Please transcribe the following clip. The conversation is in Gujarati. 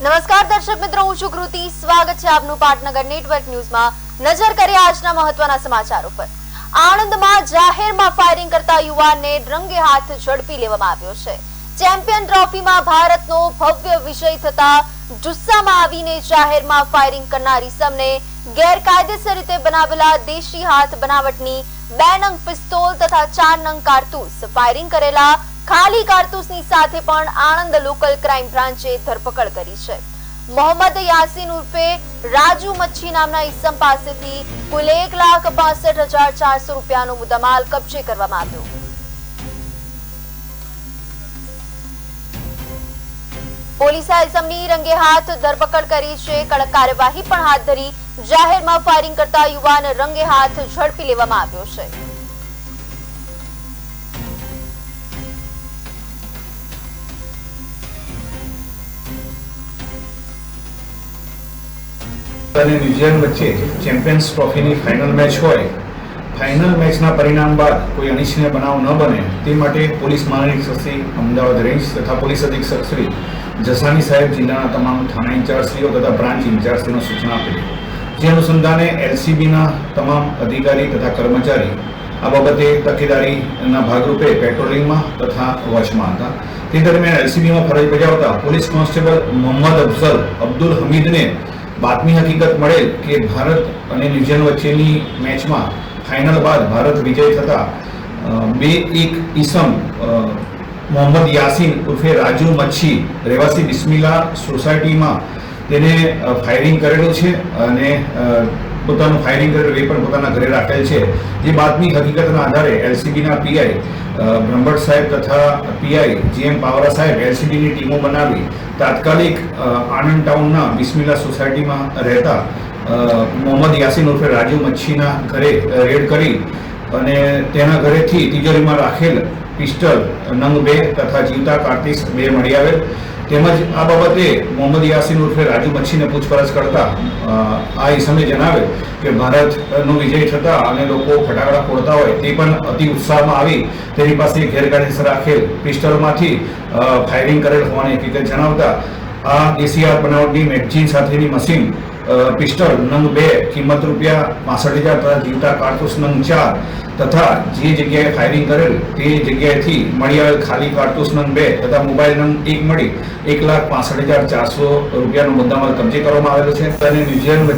નમસ્કાર દર્શક મિત્રો, હું છું સ્વાગત છે આપનું પાટનગર નેટવર્ક ન્યૂઝમાં. નજર કરીએ આજના મહત્વના સમાચારો પર આણંદમાં જાહેરમાં ફાયરિંગ કરતા યુવાનને રંગે હાથ ઝડપી લેવામાં આવ્યો છે. ચેમ્પિયન ટ્રોફીમાં ભારતનો ભવ્ય વિજય થતા જુસ્સામાં આવીને જાહેરમાં ફાયરિંગ કરનાર ઇસમને ગેરકાયદેસર રીતે બનાવેલા દેશી હાથ બનાવટની બે નંગ પિસ્તોલ તથા ચાર નંગ કારતૂસ ફાયરિંગ કરેલા ખાલી કારતૂસની સાથે પણ આણંદ લોકલ ક્રાઇમ બ્રાન્ચે ધરપકડ કરી છે. મોહમ્મદ યાસીન ઉર્ફે રાજુ મચ્છી નામના ઇસમ પાસેથી કુલ એક લાખ પાસઠ હજાર ચારસો રૂપિયાનો મુદ્દામાલ કબજે કરવામાં આવ્યો. પોલીસે ઇસમની રંગે હાથ ધરપકડ કરી છે. કડક કાર્યવાહી પણ હાથ ધરી જાહેરમાં ફાયરિંગ કરતા યુવાન રંગે હાથ ઝડપી લેવામાં આવ્યો છે. અને ન્યુઝીલેન્ડ વચ્ચે ચેમ્પિયન્સ ટ્રોફીની ફાઇનલ મેચ હોય, ફાઇનલ મેચના પરિણામ બાદ કોઈ અનિચ્છનીય બનાવ ન બને, તે માટે પોલીસ મહાનિરીક્ષક શ્રી અમદાવાદ રેન્જ તથા પોલીસ અધિક્ષક શ્રી જસાની સાહેબ જિલ્લાના તમામ થાણા ઇન્ચાર્જશ્રીઓ તથા બ્રાન્ચ ઇન્ચાર્જશ્રીનો સૂચના આપેલી જે અનુસંધાને એલસીબીના તમામ અધિકારી તથા કર્મચારી આ બાબતે તકેદારીના ભાગરૂપે પેટ્રોલિંગમાં તથા વોચમાં હતા. તે દરમિયાન એલસીબીમાં ફરજ બજાવતા પોલીસ કોન્સ્ટેબલ મોહમ્મદ અફઝલ અબ્દુલ હમીદને બાતમી હકીકત મળેલ કે ભારત અને ન્યુઝીલેન્ડ વચ્ચેની મેચમાં ફાઇનલ બાદ ભારત વિજય થતા બે એક ઈસમ મોહમ્મદ યાસીન ઉર્ફે રાજુ મચ્છી રહેવાસી બિસ્મિલા સોસાયટીમાં તેને ફાયરિંગ કરેલું છે અને પોતાનું ફાયરિંગ કરેલ વેપન પોતાના ઘરે રાખેલ છે. જે બાતમી હકીકતના આધારે એલસીબીના પીઆઈ બ્રહ્મભટ્ટ સાહેબ તથા પીઆઈ જીએમ પાવરા સાહેબ એલસીબીની ટીમો બનાવી તાત્કાલિક આણંદ ટાઉનના બિસ્મિલ્લા સોસાયટીમાં રહેતા મોહમ્મદ યાસીન ઉર્ફે રાજુ મચ્છીના ઘરે રેડ કરી અને તેના ઘરેથી તિજોરીમાં રાખેલ પિસ્ટલ, નંગ બે તથા જીવતા કાર્તિસ બે મળી આવેલ. તેમજ આ બાબતે મોહમ્મદ યાસીન ઉર્ફે રાજુ મચ્છીને પૂછપરછ કરતા આ ઈસમે જણાવ્યું કે ભારતનો વિજય થતા અને લોકો ફટાકડા ફોડતા હોય તે પણ અતિ ઉત્સાહમાં આવી તેની પાસે ગેરકાયદેસર રાખેલ પિસ્ટલમાંથી ફાયરિંગ કરેલ હોવાની હકીકત જણાવતા આ હાથ બનાવટની મેગઝીન સાથેની મશીન પિસ્ટલ નંગ બે કિંમત રૂપિયા પાસઠ હજાર તથા જીવતા કારતૂસ નંગ ચાર તથા જે જગ્યાએ ફાયરિંગ કરેલ તે જગ્યાએથી મળી આવેલ ખાલી કારતૂસ નંગ બે તથા મોબાઈલ નંગ એક મળી એક લાખ પાસઠ હજાર ચારસો રૂપિયાનો મુદ્દામાલ કબજે કરવામાં આવેલો છે. અને ન્યુઝીલેન્ડ